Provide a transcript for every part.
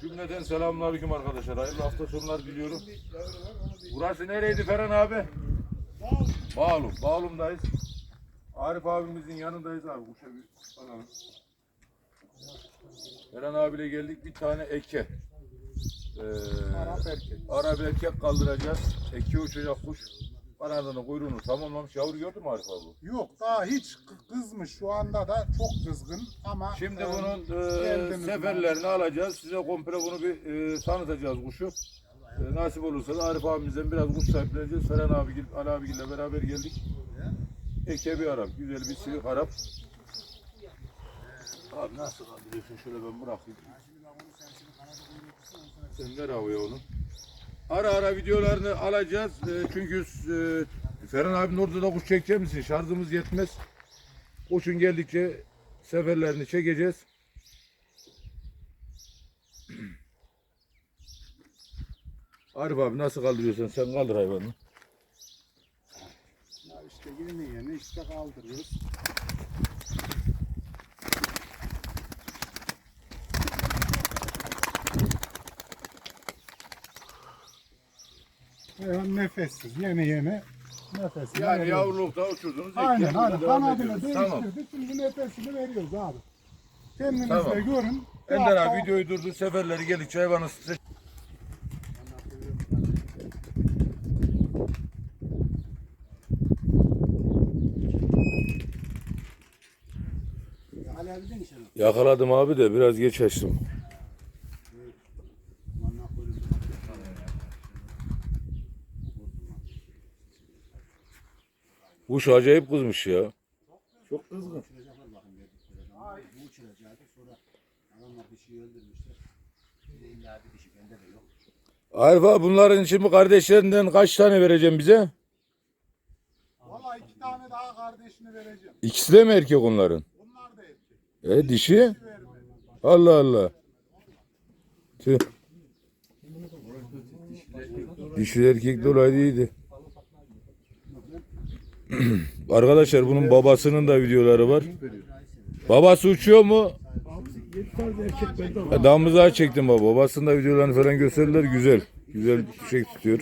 Cümleten selamünaleyküm arkadaşlar. Hayırlı hafta sonları diliyorum. Burası nereydi Ferhan abi? Bağlum. Bağlum'dayız. Arif abimizin yanındayız abi. Kuşa bir. Ferhan abiyle geldik bir tane eke. Ee, Arap erkek. Arap erkek kaldıracağız. Eke uçacak kuş. Kanadını kuyruğunu tamamlamış. Yavru gördün mü Arif abi? Yok daha hiç kı- kızmış şu anda da çok kızgın ama Şimdi e, bunun e, geldiğimiz seferlerini alacağız. Size komple bunu bir e, tanıtacağız kuşu. E, nasip olursa da Arif abimizden biraz kuş sahipleneceğiz. Ferhan abi, Ali abiyle beraber geldik. Eke bir Arap. Güzel bir sivik Arap. Abi nasıl kaldırıyorsun? Şöyle ben bırakayım. Sen ver havaya onu. Ara ara videolarını alacağız. E, çünkü e, Ferhan abinin orada da kuş çekecek misin? Şarjımız yetmez. Kuşun geldikçe seferlerini çekeceğiz. Arif abi nasıl kaldırıyorsun? Sen kaldır hayvanı. Ya işte yeni yeni işte kaldırıyoruz. Hayvan nefessiz yeni yeni nefesini Yani veriyoruz. yavrulukta uçurdunuz. Aynen ekmeğe aynen devam kanadını ediyoruz. değiştirdik Tamam. şimdi nefesini veriyoruz abi. Kendiniz Tamam. de görün. Ender Ya, abi videoyu durdur. Seferleri geldikçe hayvanı inşallah. Yakaladım abi de biraz geç açtım. Kuş acayip kızmış ya. Çok kızgın. Uçuracaklar bakın dedi. Bu uçuracaktı sonra adamlar bir şey öldürmüşler. Bir de illa bir dişi bende de yok. Arif abi bunların şimdi kardeşlerinden kaç tane vereceğim bize? Valla iki tane daha kardeşini vereceğim. İkisi de mi erkek onların? Bunlar da erkek. E dişi? Allah Allah. Tüh. Dişi erkek dolayı iyiydi. Arkadaşlar bunun babasının da videoları var. Babası uçuyor mu? E, çektim baba. Babasının da videolarını falan gösterdiler. Güzel. Güzel şey tutuyor.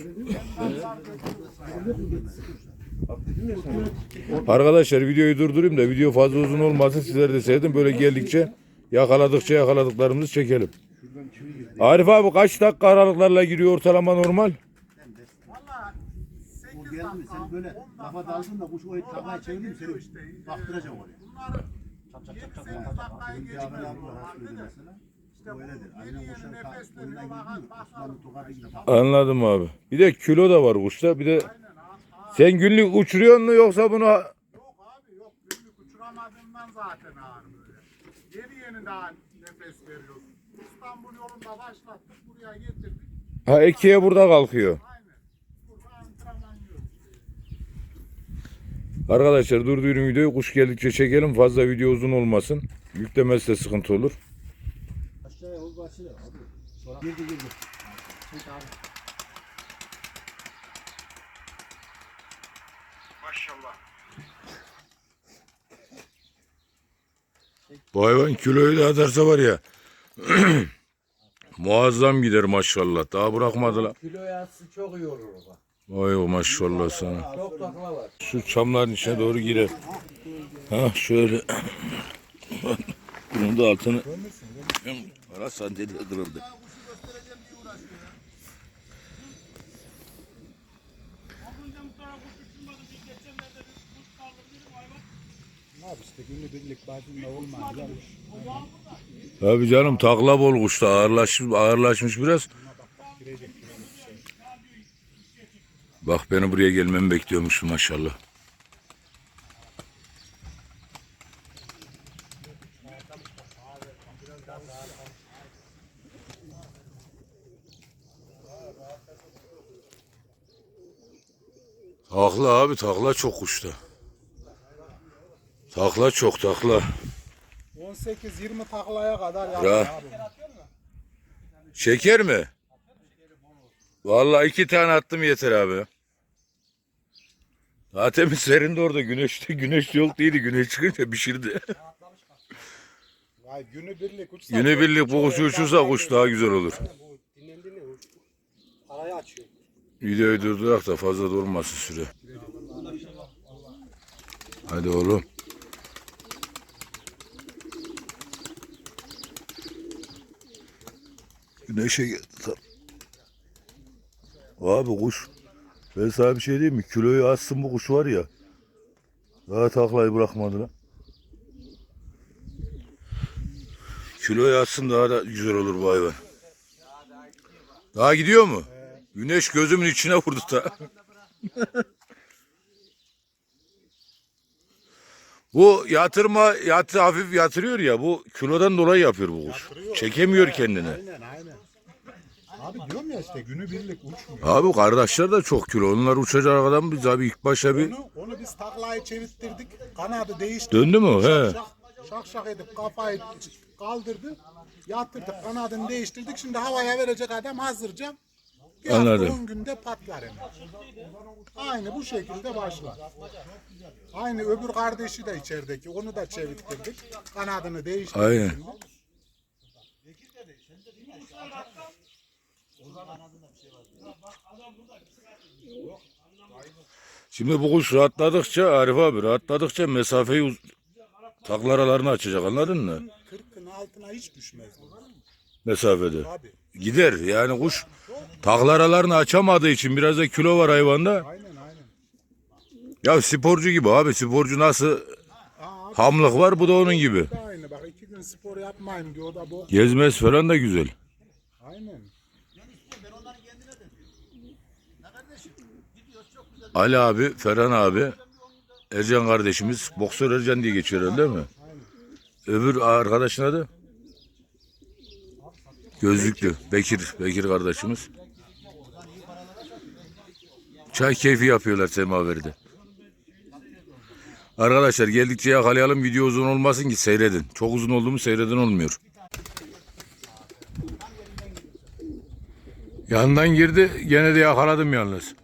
Arkadaşlar videoyu durdurayım da video fazla uzun olmasın. Sizler de seyredin. Böyle geldikçe yakaladıkça yakaladıklarımızı çekelim. Arif abi kaç dakika aralıklarla giriyor ortalama normal? Valla Bu 8 geldi mi dakika, sen böyle 10 lafa daldın da kuş o takaya çevirdim seni işte. baktıracağım oraya. Bunlar Çap çap çap çap 7-8 çap. dakikayı Benim bir abi geçmez abi var mesela. İşte öyledir. oyundan gidiyor. Osmanlı tokadı gibi. Anladım abi. Bir de kilo da var kuşta. Bir de sen günlük uçuruyor mu yoksa bunu Yok abi yok günlük uçuramadığımdan zaten ağır böyle. Yeni yeni daha nefes veriyoruz. İstanbul yolunda başlattık buraya getirdik. ha ekiye burada kalkıyor. Aynen. Burada antrenman yiyoruz. Arkadaşlar durdurun videoyu kuş geldikçe çekelim. Fazla video uzun olmasın. Yüklemesi de sıkıntı olur. Aşağıya ol başlıyor abi. Sonra girdi girdi. Çek abi. Maşallah. Bu hayvan kiloyu da atarsa var ya muazzam gider maşallah. Daha bırakmadılar. Kilo yatsı çok iyi olur bak. Vay o maşallah sana. Şu çamların içine doğru girer. Ha şöyle. Bunun da altını. Ara sandalye kırıldı. Tabii canım takla bol kuşta ağırlaşmış, ağırlaşmış biraz. Bak beni buraya gelmemi bekliyormuş maşallah. Takla abi takla çok kuşta. Takla çok takla. 18-20 taklaya kadar Ya. yapar abi. Şeker mi? Vallahi iki tane attım yeter abi. Zaten serindi orada güneşte güneş yok değildi güneş çıkınca pişirdi. Ay günübirlik uçsa. Günübirlik bu kuş uçursa kuş daha güzel olur. Arayı açıyor. Videoyu durdurak da fazla durmasın süre. Hadi oğlum. Güneşe geldi tam. Abi kuş. Ben sana bir şey diyeyim mi? Kiloyu assın bu kuş var ya. Daha taklayı bırakmadı lan. Kiloyu assın daha da güzel olur bu hayvan. Daha gidiyor mu? Güneş gözümün içine vurdu da. bu yatırma yatı hafif yatırıyor ya bu kilodan dolayı yapıyor bu kuş. Çekemiyor kendini. Aynen aynen. Abi diyorum ya işte günübirlik uçmuyor. Abi kardeşler de çok kilo. Onlar uçacak adam biz abi ilk başta bir Onu, onu biz taklayı çevirttirdik. Kanadı değiştirdik. döndü mü? He. Şak, şak şak edip kafayı kaldırdı. Yatırdık kanadını değiştirdik. Şimdi havaya verecek adam hazırca. Bir Anladım. hafta 10 günde patlar hemen. Aynı bu şekilde başlar. Aynı öbür kardeşi de içerideki. Onu da çevirttirdik. Kanadını değiştirdik. Aynen. şimdi. Şimdi bu kuş rahatladıkça Arif abi rahatladıkça mesafeyi taklaralarını açacak anladın mı? 40'ın altına hiç düşmez bu. Mesafede. Abi. Gider yani kuş taklaralarını açamadığı için biraz da kilo var hayvanda. Aynen aynen. Ya sporcu gibi abi sporcu nasıl Aa, hamlık var bu da onun gibi. Aynı bak iki gün spor yapmayayım diyor da bu. Gezmez falan da güzel. Aynen. Ali abi, Ferhan abi, Ercan kardeşimiz, boksör Ercan diye geçiyor herhalde değil mi? Öbür arkadaşın adı? Gözlüklü, Bekir, Bekir kardeşimiz. Çay keyfi yapıyorlar semaverde. Arkadaşlar geldikçe yakalayalım video uzun olmasın ki seyredin. Çok uzun oldu mu seyreden olmuyor. Yandan girdi gene de yakaladım yalnız.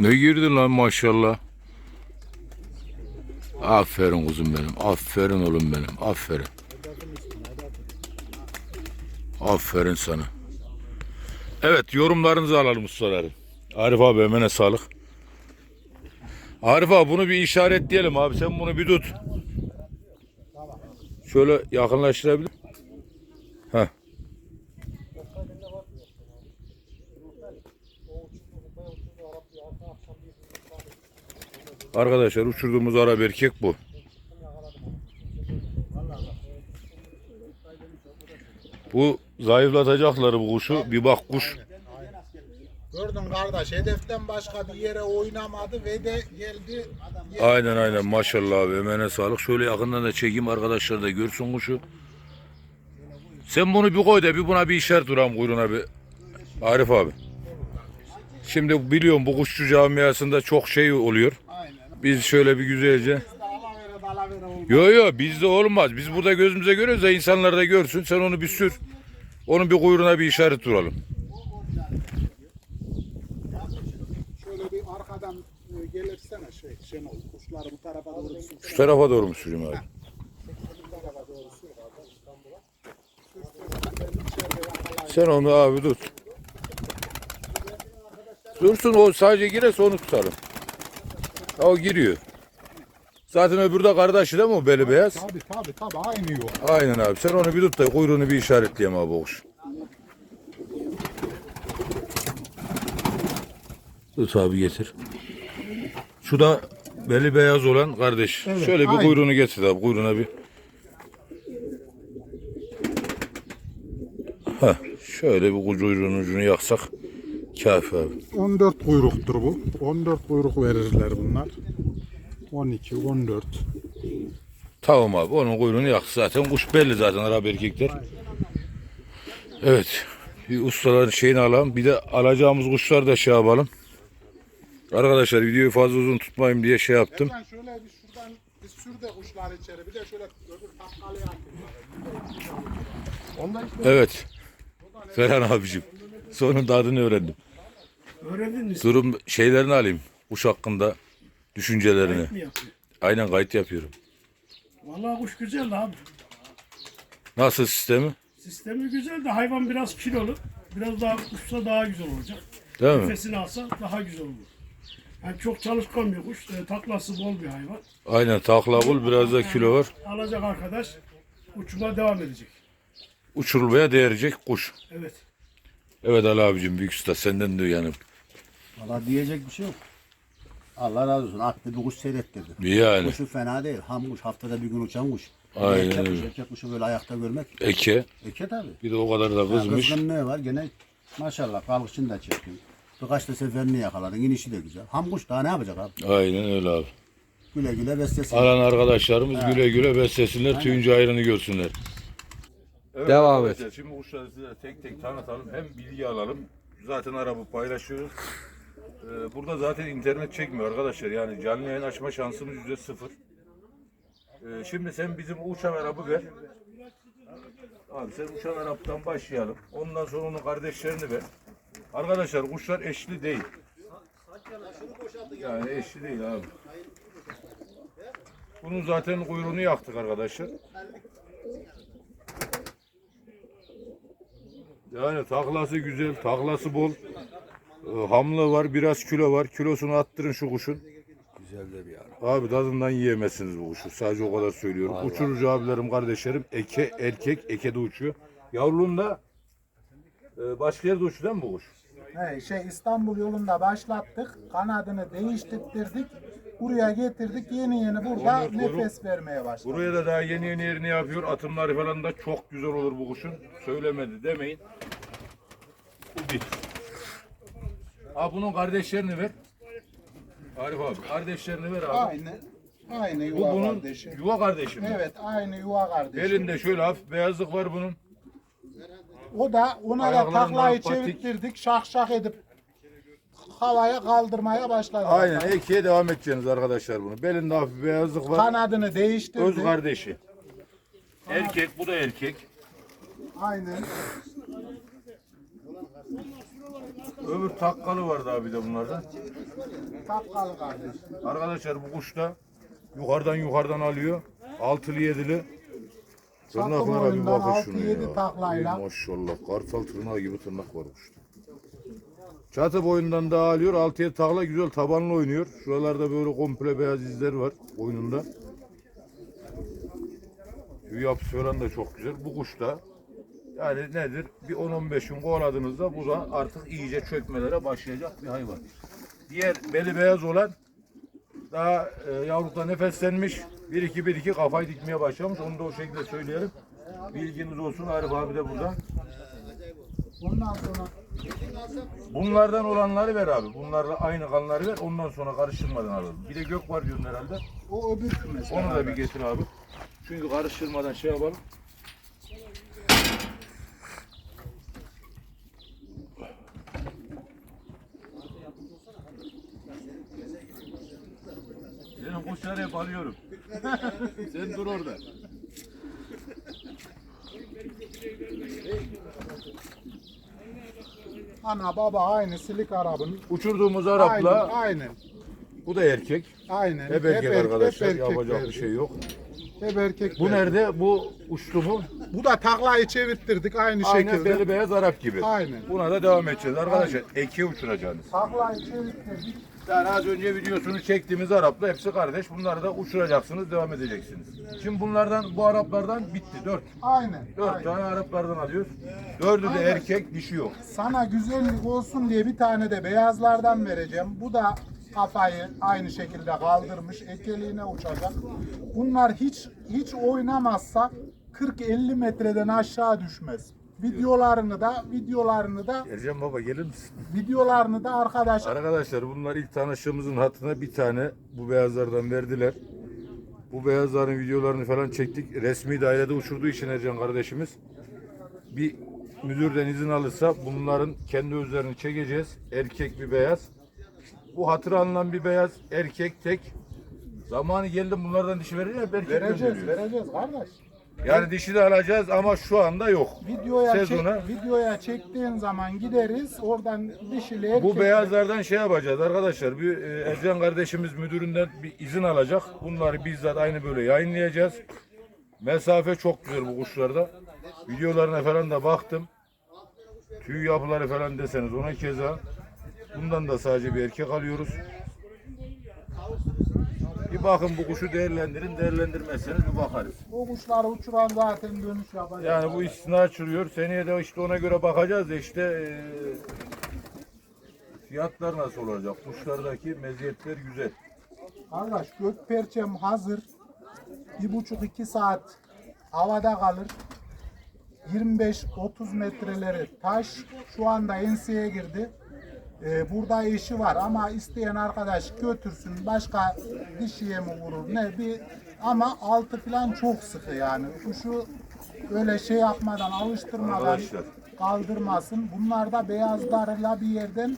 Ne girdin lan maşallah. Aferin kuzum benim. Aferin oğlum benim. Aferin. Aferin sana. Evet yorumlarınızı alalım ustalarım. Arif abi emene sağlık. Arif abi bunu bir işaretleyelim abi. Sen bunu bir tut. Şöyle yakınlaştırabilir. Arkadaşlar uçurduğumuz Arap erkek bu. Bu zayıflatacakları bu kuşu. Bir bak kuş. Gördün kardeş hedeften başka bir yere oynamadı ve de geldi. Aynen aynen maşallah abi emeğine sağlık. Şöyle yakından da çekeyim arkadaşlar da görsün kuşu. Sen bunu bir koy da bir buna bir işaret duram kuyruğuna bir. Arif abi. Şimdi biliyorum bu kuşçu camiasında çok şey oluyor. Biz şöyle bir güzelce. Yo yo bizde olmaz. Biz burada gözümüze görüyoruz da insanlar da görsün. Sen onu bir sür. Onun bir kuyruğuna bir işaret duralım. Şöyle bir arkadan e, gelirsene şey Şenol kuşları bu tarafa doğru sür. Şu tarafa doğru mu süreyim abi? Sen onu abi tut. Dursun o sadece girerse onu tutalım. Ha, O giriyor. Zaten öbürü de kardeşi değil mi o beli beyaz? Tabii tabii tabii aynı yol. Aynen abi. Sen onu bir tut da kuyruğunu bir işaretleyeyim abi o kuş. Tut abi getir. Şu da beli beyaz olan kardeş. Evet, Şöyle bir aynen. kuyruğunu getir abi kuyruğuna bir. Heh, şöyle bir kuyruğun ucunu yaksak kafi abi. 14 kuyruktur bu. 14 kuyruk verirler bunlar. 12, 14. Tamam abi onun kuyruğunu yak. Zaten kuş belli zaten Arap erkekler. Evet. Bir ustaların şeyini alalım. Bir de alacağımız kuşlar da şey yapalım. Arkadaşlar videoyu fazla uzun tutmayayım diye şey yaptım. Ben şöyle bir şuradan Biz sürdük kuşları içeri. Bir de şöyle öbür tapkalıya attık. Evet. Ferhan abicim. Sonunda adını öğrendim. Öğrendin mi? Durum şeylerini alayım. Kuş hakkında düşüncelerini. Mi yapıyor? Aynen kayıt yapıyorum. Vallahi kuş güzel abi. Nasıl sistemi? Sistemi güzel de hayvan biraz kilolu. Biraz daha uçsa daha güzel olacak. Değil mi? Nefesini alsa daha güzel olur. Yani çok çalışkan bir kuş. e, taklası bol bir hayvan. Aynen takla kul biraz da kilo var. Alacak arkadaş uçuma devam edecek. Uçurulmaya değecek kuş. Evet. Evet Ali abicim büyük usta senden de yani. Valla diyecek bir şey yok. Allah razı olsun. Attı bir kuş seyrettirdi. Yani Kuşu fena değil. Ham kuş. Haftada bir gün uçan kuş. Aynen Erkek kuş, öyle. erkek kuşu böyle ayakta görmek. eke. Eke tabi. Bir de o kadar da kızmış. Kızgınlığı var. Gene maşallah balıkçını da çektim. Birkaç da seferini yakaladın. İnişi de güzel. Ham kuş daha ne yapacak abi? Aynen öyle abi. Güle güle beslesin. Alan arkadaşlarımız güle güle beslesinler, tüyünce ayrını görsünler. Devam et. Şimdi kuşları size tek tek tanıtalım. Hem bilgi alalım. Zaten arabı paylaşıyoruz. Ee, burada zaten internet çekmiyor arkadaşlar. Yani canlı yayın açma şansımız yüzde sıfır. Ee, şimdi sen bizim uçan arabı ver. Abi sen uçan araptan başlayalım. Ondan sonra onun kardeşlerini ver. Arkadaşlar kuşlar eşli değil. Yani eşli değil abi. Bunun zaten kuyruğunu yaktık arkadaşlar. Yani taklası güzel, taklası bol. Ee, hamlı var, biraz kilo var. Kilosunu attırın şu kuşun. Güzel de bir ara. Abi tadından yiyemezsiniz bu kuşu. Sadece o kadar söylüyorum. Uçurucu abilerim, kardeşlerim. Eke, erkek, ekede uçuyor. Yavruluğunda e, başka yerde uçuyor değil mi bu kuş? He, şey İstanbul yolunda başlattık. Kanadını değiştirdik. Buraya getirdik. Yeni yeni burada 14 kuyruk. nefes vermeye başladı. Buraya da daha yeni yeni yerini yapıyor. Atımları falan da çok güzel olur bu kuşun. Söylemedi demeyin. Bu bir. Abi bunun kardeşlerini ver. Arif abi kardeşlerini ver abi. Aynı. Aynı Bu yuva bunun kardeşi. yuva kardeşi mi? Evet aynı yuva kardeşi. Belinde şöyle hafif beyazlık var bunun. O da ona da Ayaklarından taklayı patik. çevirttirdik. Şak şak edip havaya kaldırmaya başladı. Aynen ekiye devam edeceksiniz arkadaşlar bunu. Belinde hafif beyazlık var. Kanadını Öz değiştirdik. kardeşi. Erkek bu da erkek. Aynen. Öbür takkalı vardı abi de bunlardan. Tapkalı kardeş. Arkadaşlar bu kuş da yukarıdan yukarıdan alıyor. Altılı yedili. Tırnaklara bir bakın yedi ya. taklayla. Maşallah kartal tırnağı gibi tırnak var kuşta. Çatı boyundan da alıyor. Altıya takla güzel tabanlı oynuyor. Şuralarda böyle komple beyaz izler var boynunda. Tüy yapısı falan da çok güzel. Bu kuş da yani nedir? Bir 10-15 gün kovaladığınızda bu da artık iyice çökmelere başlayacak bir hayvan. Diğer beli beyaz olan daha e, yavrukta nefeslenmiş. 1-2-1-2 kafayı dikmeye başlamış. Onu da o şekilde söyleyelim. Bilginiz olsun Arif abi de burada. Ondan sonra Bunlardan olanları ver abi. Bunlarla aynı kanları ver. Ondan sonra karıştırmadan alalım. Bir de gök var diyorsun herhalde. o öbür kümes. Onu da bir getir abi. Çünkü karıştırmadan şey yapalım. Hep alıyorum. Sen dur orada. Ana baba aynı silik arabın. Uçurduğumuz Aynen, Arap'la aynen. bu da erkek. Aynen. Hep erkek er- arkadaşlar. hep. Yapacak bir şey yok. Hep erkek. Bu nerede? Bu uçtu mu? Bu da taklayı çevirttirdik aynı Aynen şekilde. beli beyaz Arap gibi. Aynen. Buna da devam edeceğiz arkadaşlar. Eki uçuracaksınız. Taklayı çevirttirdik. Yani az önce videosunu çektiğimiz Arap'la hepsi kardeş. Bunları da uçuracaksınız, devam edeceksiniz. Şimdi bunlardan, bu Araplardan bitti. Dört. Aynen. Dört aynen. tane Araplardan alıyoruz. Dördü de Aynen. erkek, dişi yok. Sana güzellik olsun diye bir tane de beyazlardan vereceğim. Bu da kafayı aynı şekilde kaldırmış. Ekeliğine uçacak. Bunlar hiç hiç oynamazsa 40-50 metreden aşağı düşmez. Videolarını da videolarını da Ercan Baba gelir misin? videolarını da arkadaş Arkadaşlar bunlar ilk tanıştığımızın hatına bir tane bu beyazlardan verdiler. Bu beyazların videolarını falan çektik. Resmi dairede uçurduğu için Ercan kardeşimiz. Bir müdürden izin alırsa bunların kendi özlerini çekeceğiz. Erkek bir beyaz. Bu hatıra alınan bir beyaz erkek tek. Zamanı geldi bunlardan dişi verir belki Vereceğiz, vereceğiz kardeş. Yani dişi de alacağız ama şu anda yok. Videoya Sezona- çek, videoya çektiğin zaman gideriz. Oradan dişili erkek. Bu beyazlardan şey yapacağız arkadaşlar. Bir e, Ercan kardeşimiz müdüründen bir izin alacak. Bunları bizzat aynı böyle yayınlayacağız. Mesafe çok güzel bu kuşlarda. Videolarına falan da baktım. Tüy yapıları falan deseniz ona keza. Bundan da sadece bir erkek alıyoruz. Bir bakın bu kuşu değerlendirin. Değerlendirmezseniz bir bakarız. O kuşları uçuran zaten dönüş yapacak. Yani bu istina çürüyor. Seneye de işte ona göre bakacağız da işte e, fiyatlar nasıl olacak? Kuşlardaki meziyetler güzel. Kardeş gök perçem hazır. Bir buçuk iki saat havada kalır. 25-30 metreleri taş. Şu anda enseye girdi. Ee, burada eşi var ama isteyen arkadaş götürsün. Başka dişiye mi vurur ne bir ama altı falan çok sıkı yani. Kuşu öyle şey yapmadan alıştırmadan Arkadaşlar. kaldırmasın. Bunlar da beyazlarla bir yerden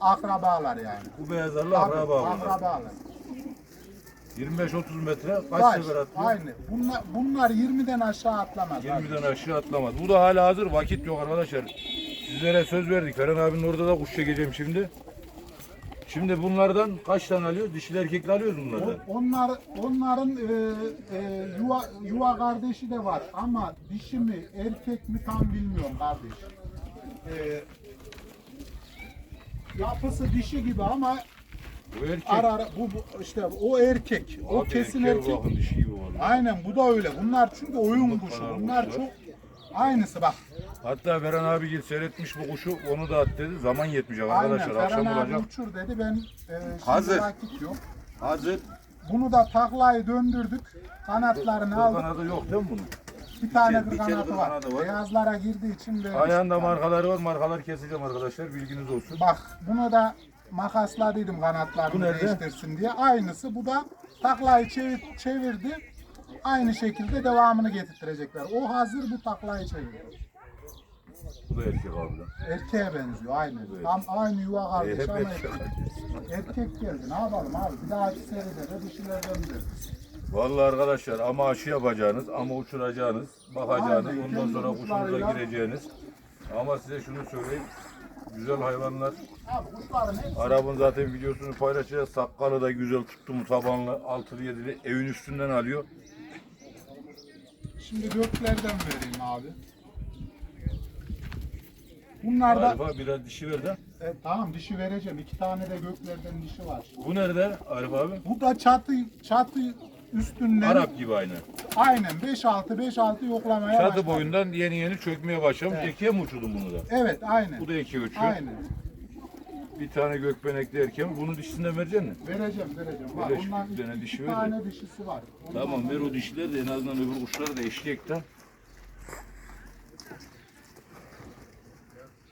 akrabalar yani. Bu beyazlarla akraba bunlar. Akrabalar. 25-30 metre kaç Taş, sefer atıyor? aynı. Bunlar, bunlar 20'den aşağı atlamaz. 20'den aşağı atlamaz. Bu da hala hazır. Vakit yok arkadaşlar. Sizlere söz verdik. Ferhan abinin orada da kuş çekeceğim şimdi. Şimdi bunlardan kaç tane alıyoruz? Dişili erkekli alıyoruz bunlardan. Onlar, onların e, e, yuva, yuva kardeşi de var ama dişi mi erkek mi tam bilmiyorum kardeş. E, yapısı dişi gibi ama Bu erkek. ara ara bu, bu işte o erkek. O Abi kesin erkek. Bakın dişi gibi vallahi. Aynen bu da öyle. Bunlar çünkü oyun kuşu. Bunlar çok aynısı bak. Hatta Ferhan abi gel seyretmiş bu kuşu. Onu da at dedi. Zaman yetmeyecek Aynen arkadaşlar. Akşam Ferhan abi olacak. uçur dedi. Ben e, şimdi Hazır. vakit yok. Hazır. Bunu da taklayı döndürdük. Kanatlarını aldık. Kanadı yok değil mi bunun? Bir tane bir kere kanadı var. kanadı var. Beyazlara girdiği için vermiş. Ayağında markaları var. Markalar keseceğim arkadaşlar. Bilginiz olsun. Bak bunu da makasladıydım Bu kanatlarını nerede? değiştirsin diye. Aynısı bu da taklayı çevir, çevirdi. Aynı şekilde devamını getirtirecekler. O hazır bu taklayı çevirdi. Bu da erkek abi. Erkeğe benziyor aynı. Tam aynı yuva E, kardeş ama erkek. erkek. geldi. Ne yapalım abi? Bir dahaki seride de dişilerden veririz. Vallahi arkadaşlar ama aşı yapacağınız, ama uçuracağınız, bakacağınız, Aynen, ondan kendi sonra kuşunuza gireceğiniz. Ama size şunu söyleyeyim. Güzel hayvanlar. Abi kuşların hepsi Arabın zaten videosunu paylaşacağız. Sakkalı da güzel tuttu mu tabanlı, altılı yedili evin üstünden alıyor. Şimdi göklerden vereyim abi. Bunlar da Arif abi biraz dişi ver de. E, tamam dişi vereceğim. İki tane de göklerden dişi var. Bu nerede Arif abi? Bu da çatı çatı üstünden Arap gibi aynı. aynen 5-6 5-6 yoklamaya Çatı başladı. boyundan yeni yeni çökmeye başlamış. Evet. Ekiye mi uçurdun bunu da? Evet aynen. Bu da ekiye uçuyor. Aynen. Bir tane gökbenekli erkeğim. Bunu dişinden vereceksin mi? Vereceğim vereceğim. Var. Şu Ondan bir tane dişi iki ver de. tane dişisi var. Ondan Tamam ver o dişileri de en azından öbür kuşları da eşleyek de.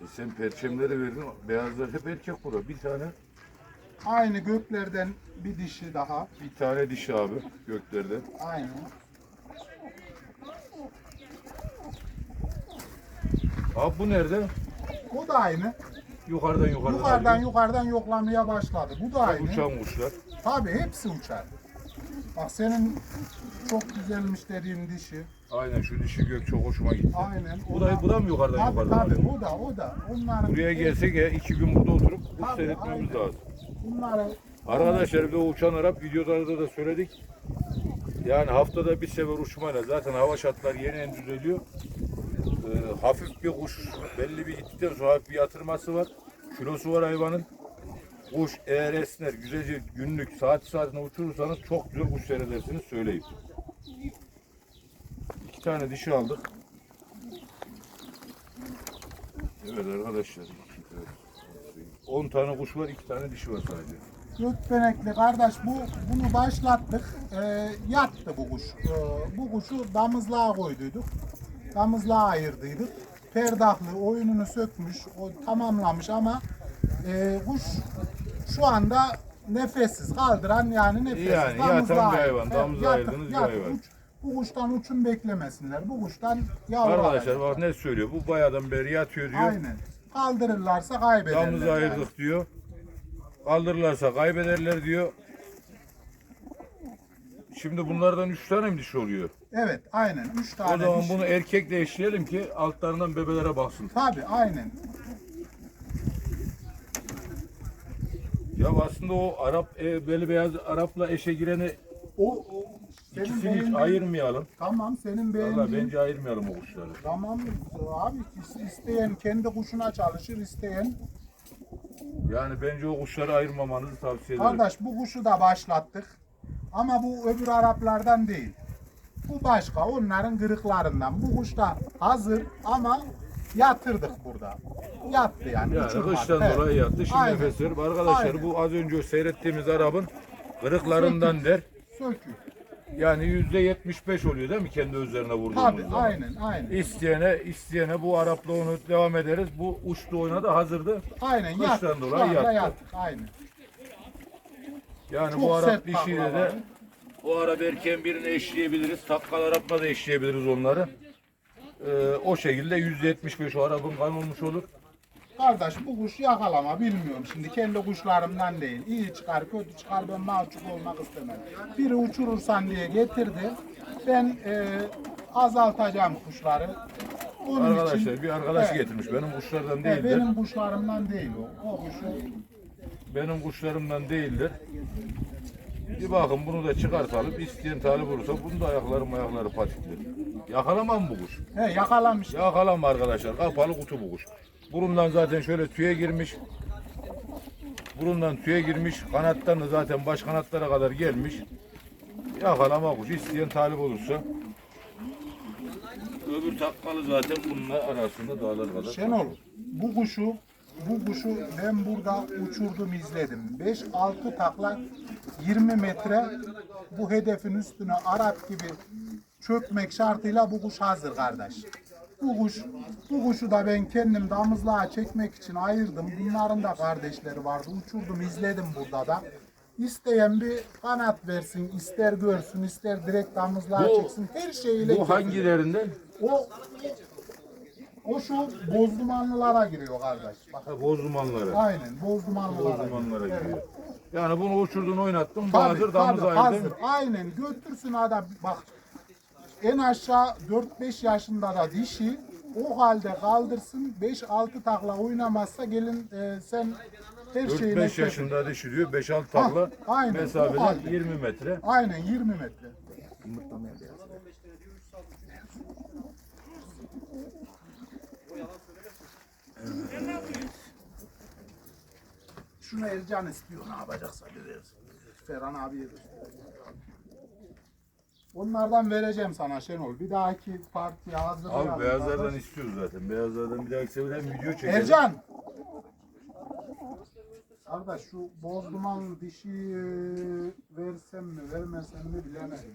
E sen perçemleri verdin, beyazlar hep erkek burada. Bir tane, Aynı göklerden bir dişi daha. bir tane dişi abi göklerden. Aynen. Abi bu nerede? O da aynı. Yukarıdan yukarıdan. Yukarıdan alıyor. yukarıdan yoklamaya başladı. Bu da aynı. Uçan kuşlar. Tabii hepsi uçar. Bak senin çok güzelmiş dediğin dişi. Aynen şu dişi gök çok hoşuma gitti. Aynen. Bu da, bu da mı yukarıdan Tabii yukarıdan? tabii alıyor? o da o da. Onların Buraya gelsek ya iki gün burada oturup kuş seyretmemiz lazım. bunları Arkadaşlar bir de uçan Arap videolarda da söyledik. Yani haftada bir sefer uçmayla zaten hava şartları yeniden düzeliyor. Ee, hafif bir kuş belli bir gittikten sonra hafif bir yatırması var. Kilosu var hayvanın. Kuş eğer esner güzelce günlük saat saatine uçurursanız çok güzel kuş seyredersiniz söyleyeyim. İki tane dişi aldık. Evet arkadaşlar. 10 tane kuş var, iki tane dişi var sadece. gökbenekli kardeş bu bunu başlattık. Ee, yattı bu kuş. Ee, bu kuşu damızlığa koyduyduk. Damızlığa ayırdıydık. Perdahlı oyununu sökmüş, o tamamlamış ama e, kuş şu anda nefessiz kaldıran yani nefessiz. Yani yatan bir hayvan, damızlığa ayırdınız bir hayvan. bu kuştan uçum beklemesinler. Bu kuştan yavru Arkadaşlar bak ne söylüyor? Bu bayağıdan beri yatıyor diyor. Aynen. Kaldırırlarsa kaybederler. Damızı yani. ayırdık diyor. Kaldırırlarsa kaybederler diyor. Şimdi bunlardan 3 tane mi dişi oluyor? Evet aynen 3 O tane zaman diş. bunu erkekle eşleyelim ki altlarından bebelere baksın. Tabii aynen. Ya aslında o Arap e, beli beyaz Arap'la eşe gireni O, o senin ikisini hiç beğendiğin- ayırmayalım. Tamam senin Valla beğendiğin. bence ayırmayalım o kuşları. Tamam abi is- isteyen kendi kuşuna çalışır isteyen. Yani bence o kuşları ayırmamanızı tavsiye ederim. Kardeş bu kuşu da başlattık. Ama bu öbür Araplardan değil. Bu başka onların kırıklarından. Bu kuş da hazır ama yatırdık burada. Yattı yani. Yani uçurmadık. kıştan Evet. dolayı yattı. Şimdi Aynen. nefes verip arkadaşlar Aynen. bu az önce seyrettiğimiz Arap'ın kırıklarından der. Sökük. Yani yüzde 75 oluyor değil mi kendi üzerine vurduğumuz Tabii zaman? aynen aynen. İsteyene, isteyene bu Arap'la onu devam ederiz. Bu uçtu oynadı hazırdı. Aynen Kıştan yattık. Şu dolayı anda yattı. yattık. Aynen. Yani Çok bu Arap sert dişiyle de taklaları. O Arap erkeğin birini eşleyebiliriz. Takkal Arap'la da eşleyebiliriz onları. Ee, o şekilde yüzde 75 o Arap'ın kan olmuş olur. Kardeş bu kuş yakalama bilmiyorum şimdi kendi kuşlarımdan değil. İyi çıkar kötü çıkar ben mahcup olmak istemem. Biri uçurursan diye getirdi. Ben e, azaltacağım kuşları. Onun Arkadaşlar için, bir arkadaş Evet. getirmiş. Benim kuşlardan E, değildir. benim kuşlarımdan değil o. O kuşu Benim kuşlarımdan değildir. Bir bakın bunu da çıkartalım. İsteyen talip olursa bunun da ayakları ayakları patikli. Yakalamam bu kuş. he, yakalamış. Yakalama arkadaşlar. Kapalı kutu bu kuş. Burundan zaten şöyle tüye girmiş. Burundan tüye girmiş. Kanattan da zaten baş kanatlara kadar gelmiş. Yakalama kuş. İsteyen talip olursa. Öbür takkalı zaten bununla arasında dağlar kadar. Şenol bu kuşu bu kuşu ben burada uçurdum izledim. 5-6 takla 20 metre bu hedefin üstüne Arap gibi çökmek şartıyla bu kuş hazır kardeş. Bu kuş bu kuşu da ben kendim damızlığa çekmek için ayırdım. Bunların da kardeşleri vardı. Uçurdum izledim burada da. İsteyen bir kanat versin, ister görsün, ister direkt damızlığa Bu- çeksin. Her şeyiyle Bu hangilerinden? o o şu bozdumanlılara giriyor kardeş. Bak Ha, Bozdumanları. aynen bozdumanlılara. Bozdumanlara giriyor. giriyor. Yani bunu uçurdun oynattın. Tabii, Hazır damız tabii, ayırdın. hazır. Aynen götürsün adam bak en aşağı 4-5 yaşında da dişi o halde kaldırsın 5-6 takla oynamazsa gelin e, sen her şeyine 4-5 kesin. yaşında dişi diyor. 5-6 takla aynen, o mesafeden halde. 20 metre. Aynen 20 metre. Şunu Ercan istiyor ne yapacaksa biliriz. Ferhan abiye göstereceğim. Onlardan vereceğim sana Şenol. Bir dahaki partiye hazırlayalım. Abi beyazlardan kardeş. istiyoruz zaten. Beyazlardan bir dahaki sefer video çekelim. Ercan! Kardeş şu boz duman dişi e, versem mi vermesem mi bilemedim.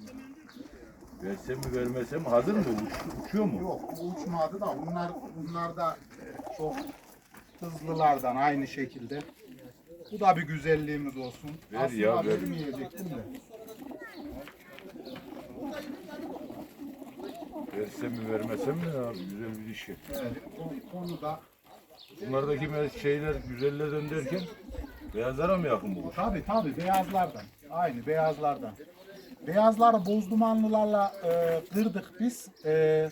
Versem mi vermesem mi? Hazır mı? Uç, uçuyor mu? Yok uçmadı da bunlar bunlar da çok hızlılardan aynı şekilde. Bu da bir güzelliğimiz olsun. Ver Aslında ya, ver. vermeyecektim de. Versem mi vermesem mi abi? Güzel bir dişi. Evet, o konuda Bunlardaki şeyler güzellerden derken beyazlara mı yakın bu tabi tabi beyazlardan. Aynı beyazlardan. Beyazları bozdumanlılarla e, kırdık biz. E,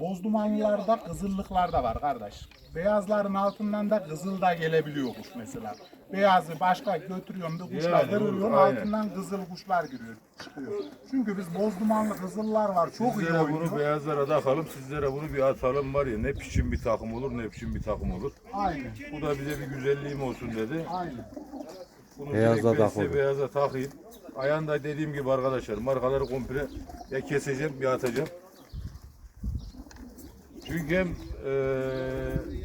bozdumanlılarda kızıllıklar da var kardeş. Beyazların altından da kızıl da gelebiliyor kuş mesela. Beyazı başka götürüyorum da kuşlar Yani, kırılıyor altından kızıl kuşlar giriyor çıkıyor. Çünkü biz bozdumanlı kızıllar var çok iyi Sizlere bunu oynuyor. beyazlara takalım, sizlere bunu bir atalım var ya ne biçim bir takım olur ne biçim bir takım olur. Aynen Bu da bize bir güzelliğim olsun dedi. aynen. Bunu Beyaza direkt ben tak size olur. beyaza takayım. Ayağında dediğim gibi arkadaşlar markaları komple ya keseceğim ya atacağım. Çünkü hem eee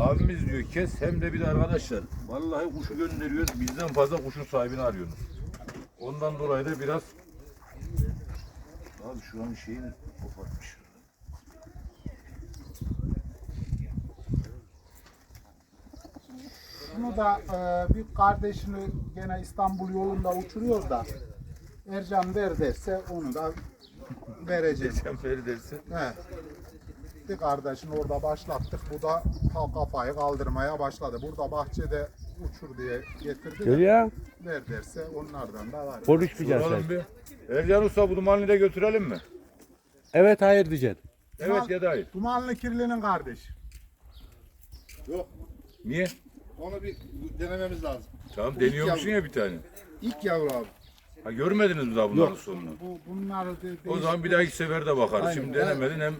abimiz diyor kes hem de bir de arkadaşlar vallahi kuşu gönderiyoruz bizden fazla kuşun sahibini arıyorsunuz. Ondan dolayı da biraz abi şu an şeyini kopartmış. Bunu da e, bir kardeşini gene İstanbul yolunda uçuruyor da Ercan ver derse onu da vereceğiz. Geçen feri dersin. He. Bir kardeşini orada başlattık. Bu da kafayı kaldırmaya başladı. Burada bahçede uçur diye getirdi. Görüyor Ver derse onlardan da var. Soralım sen. bir. Ercan Usta bu dumanlı da götürelim mi? Evet hayır diyeceksin. Evet ya da hayır. Dumanlı kirlinin kardeşi. Niye? Onu bir denememiz lazım. Tamam deniyormuşsun ya bir tane. İlk yavru abi. Ha görmediniz mi daha bunların sonunu? Bu bunları de, O zaman bir dahaki sefer de bakarız. Şimdi denemedin hem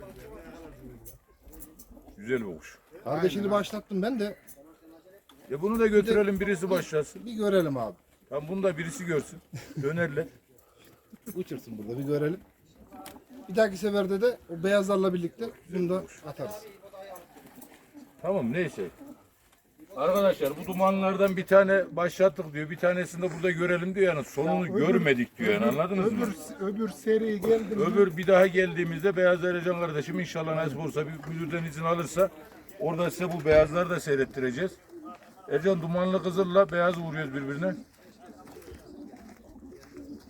güzel bir kuş. Kardeşini başlattım ben de. Ya bunu da götürelim birisi başlasın. Bir görelim abi. Tamam bunu da birisi görsün. Dönerler. Uçursun burada bir görelim. Bir dahaki seferde de o beyazlarla birlikte bunu da atarız. Tamam neyse. Arkadaşlar bu dumanlardan bir tane başlattık diyor. Bir tanesini de burada görelim diyor yani. Sonunu Ya öbür- görmedik diyor yani anladınız mı? öbür, öbür seri geldi mi? Öbür bir daha geldiğimizde Beyaz Ercan kardeşim inşallah nasip olursa bir müdürden izin alırsa orada size bu beyazları da seyrettireceğiz. Ercan dumanlı kızılla beyaz vuruyoruz birbirine.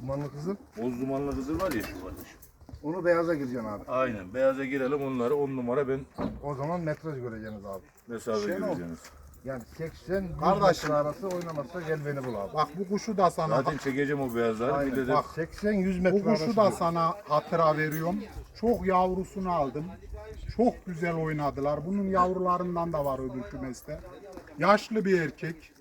Dumanlı kızıl. Boz dumanlı kızıl var ya şu kardeşim. Onu beyaza gireceksin abi. Aynen beyaza girelim onları on numara ben O zaman metraj göreceksiniz abi. mesafe Şenol. göreceğiz. Yani 80 100 Kardeşim. arası oynamazsa gel beni bul abi. Bak bu kuşu da sana Zaten çekeceğim o beyazları. Bir de, Aynen. de Bak 80 100 metre bu kuşu da sana hatıra veriyorum. Çok yavrusunu aldım. Çok güzel oynadılar. Bunun yavrularından da var öbür kümeste. Yaşlı bir erkek.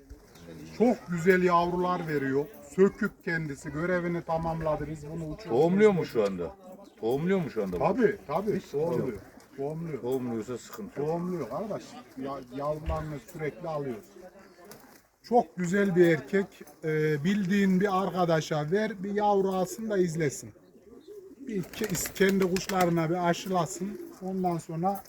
Çok güzel yavrular veriyor. Sökük kendisi. Görevini tamamladı. Biz bunu uçurduk. tohumluyor mu şu anda? Tohumluyor mu şu anda? bu? Tabii tabii. Tohumluyor. Tohumluyor. Tohumluyorsa sıkıntı yok. Tohumluyor kardeş. Ya, yavrularını sürekli alıyoruz. Çok güzel bir erkek. Ee, bildiğin bir arkadaşa ver, bir yavru alsın da izlesin. Bir ke- kendi kuşlarına bir aşılasın. Ondan sonra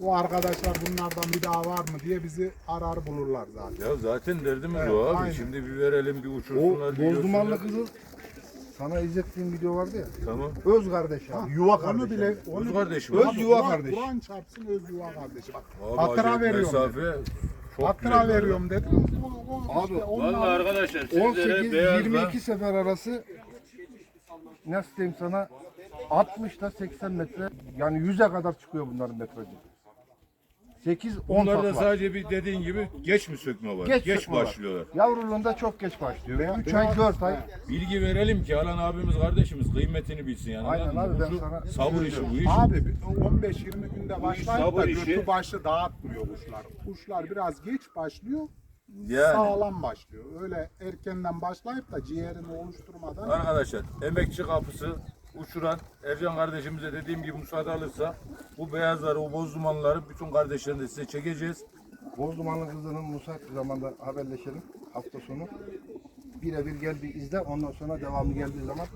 o arkadaşlar bunlardan bir daha var mı diye bizi arar bulurlar zaten. Ya zaten derdimiz Evet, o abi. aynen. Şimdi bir verelim bir O uçursunlar. bir boz dumanlı görsünler. kızıl sana izlettiğim video vardı ya. Tamam. Öz kardeş abi. Yuva kardeş. Onu bile, onu Öz kardeş mi? Öz Öz yuva Kur'an- kardeş. Kur'an çarpsın öz yuva kardeşi. Bak, Abi hatıra acayip veriyorum. Mesafe çok Hatıra güzel. veriyorum dedim. Abi, işte Vallahi arkadaşlar sizlere 18 beyazla 22 sefer arası nasıl diyeyim sana 60 ile 80 metre yani 100'e kadar çıkıyor bunların metrajı. 8 10 Bunlarda takla. sadece bir dediğin gibi geç mi sökme var? Geç, sökme var. başlıyorlar. Yavruluğunda çok geç başlıyor. Veya- 3 ay 4 ay. Bilgi verelim ki Alan abimiz kardeşimiz kıymetini bilsin yani. Aynen anladın mı? abi, ben Bu sana sabır işi bu iş. Abi 15-20 günde başlayıp sabır da işi. götü başı dağıtmıyor kuşlar. Kuşlar biraz geç başlıyor, Yani sağlam başlıyor. Öyle erkenden başlayıp da ciğerini oluşturmadan arkadaşlar emekçi kapısı uçuran Ercan kardeşimize dediğim gibi müsaade alırsa bu beyazları, o boz dumanları bütün kardeşlerini de size çekeceğiz. Boz dumanlı kızının müsait bir zamanda haberleşelim hafta sonu. Birebir gel bir izle ondan sonra devamı geldiği zaman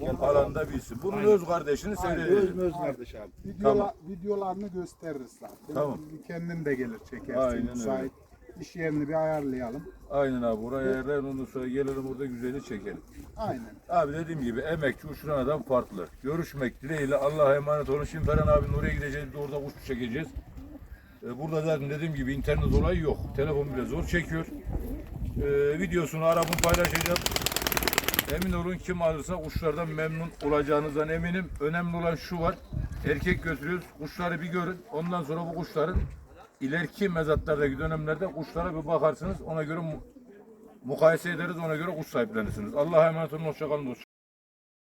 Gel alanda bilsin. Bunun öz kardeşini öz seyredelim. öz kardeş abi. videola, videolarını gösteririz zaten. Tamam. Kendin de gelir çekersin. Aynen öyle. müsait. İş yerini bir ayarlayalım. Aynen abi buraya ayarlayın ondan sonra gelelim burada güzeli çekelim. Aynen. Abi dediğim gibi emekçi uçuran adam farklı. Görüşmek dileğiyle Allah'a emanet olun. Şimdi Ferhan abinin oraya gideceğiz. De orada kuş çekeceğiz. Ee, Burada zaten dediğim gibi internet olayı yok. Telefon bile zor çekiyor. Ee, videosunu arabın paylaşacağım. Emin olun kim alırsa kuşlardan memnun olacağınızdan eminim. Önemli olan şu var. Erkek götürüyoruz. Kuşları bir görün. Ondan sonra bu kuşların ileriki mezatlardaki dönemlerde kuşlara bir bakarsınız. Ona göre mu- mukayese ederiz. Ona göre kuş sahiplenirsiniz. Allah'a emanet olun. Hoşçakalın dostlar.